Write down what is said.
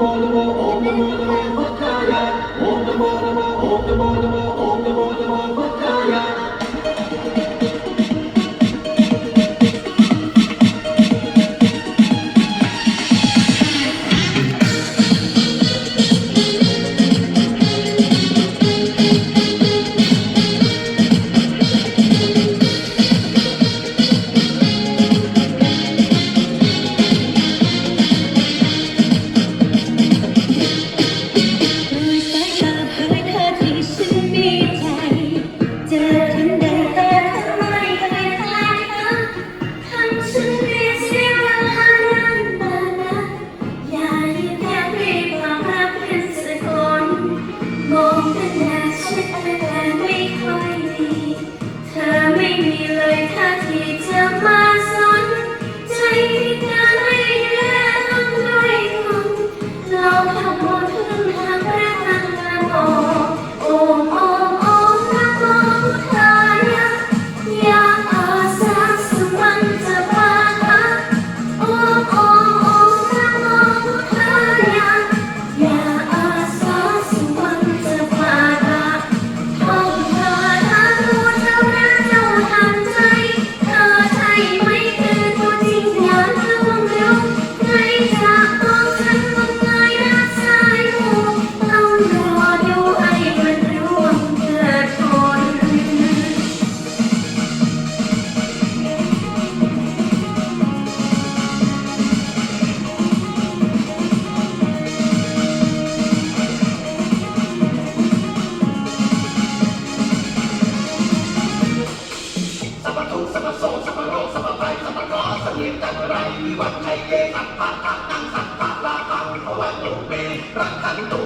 on the ball, on the ball, on the ball, on the ball, on the ball, on the ball, on the ball, on the ball, ทุกสมโสสมโรสมไปสมรอสเวียนจัไรวิวัฒนไทยเยสัพปะตังสัพพะลาภังวัญโยเมรักขันตุ